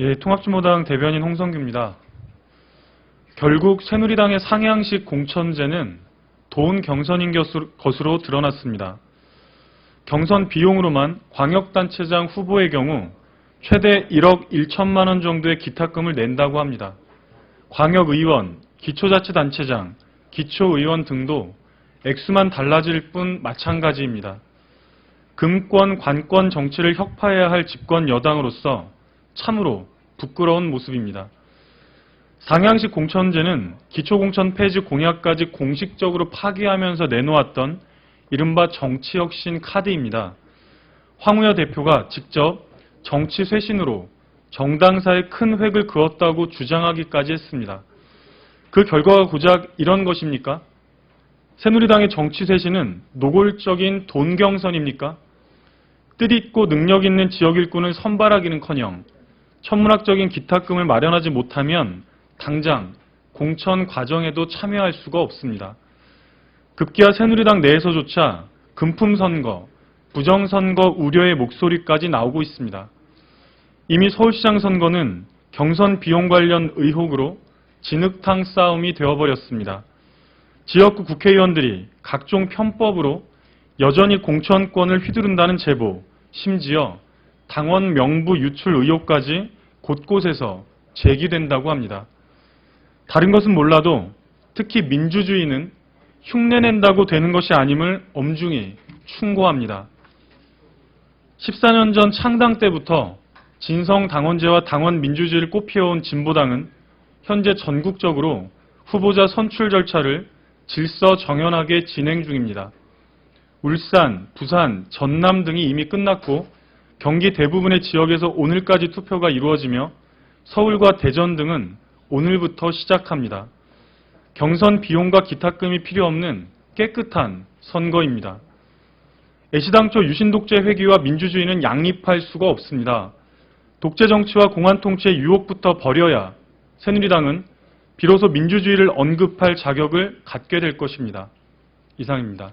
예, 통합진보당 대변인 홍성규입니다. 결국 새누리당의 상향식 공천제는 돈 경선인 것으로- 드러났습니다. 경선 비용으로만 광역단체장 후보의 경우 최대 1억 1천만 원 정도의 기탁금을 낸다고 합니다. 광역의원, 기초자치단체장, 기초의원 등도 액수만 달라질 뿐 마찬가지입니다. 금권, 관권 정치를 혁파해야 할 집권 여당으로서 참으로 부끄러운 모습입니다. 상향식 공천제는 기초공천 폐지 공약까지 공식적으로 파기하면서 내놓았던 이른바 정치혁신 카드입니다. 황우여 대표가 직접 정치 쇄신으로 정당사에 큰 획을 그었다고 주장하기까지 했습니다. 그 결과가 고작 이런 것입니까? 새누리당의 정치 쇄신은 노골적인 돈 경선입니까? 뜻있고 능력 있는 지역 일꾼을 선발하기는커녕 천문학적인 기탁금을 마련하지 못하면 당장 공천 과정에도 참여할 수가 없습니다. 급기야 새누리당 내에서조차 금품 선거, 부정 선거 우려의 목소리까지 나오고 있습니다. 이미 서울시장 선거는 경선 비용 관련 의혹으로 진흙탕 싸움이 되어버렸습니다. 지역구 국회의원들이 각종 편법으로 여전히 공천권을 휘두른다는 제보, 심지어 당원 명부 유출 의혹까지 곳곳에서 제기된다고 합니다. 다른 것은 몰라도 특히 민주주의는 흉내낸다고 되는 것이 아님을 엄중히 충고합니다. 14년 전 창당 때부터 진성 당원제와 당원 민주주의를 꽃피워온 진보당은 현재 전국적으로 후보자 선출 절차를 질서 정연하게 진행 중입니다. 울산, 부산, 전남 등이 이미 끝났고 경기 대부분의 지역에서 오늘까지 투표가 이루어지며 서울과 대전 등은 오늘부터 시작합니다. 경선 비용과 기탁금이 필요 없는 깨끗한 선거입니다. 애시당초 유신독재 회귀와 민주주의는 양립할 수가 없습니다. 독재 정치와 공안 통치의 유혹부터 버려야 새누리당은 비로소 민주주의를 언급할 자격을 갖게 될 것입니다. 이상입니다.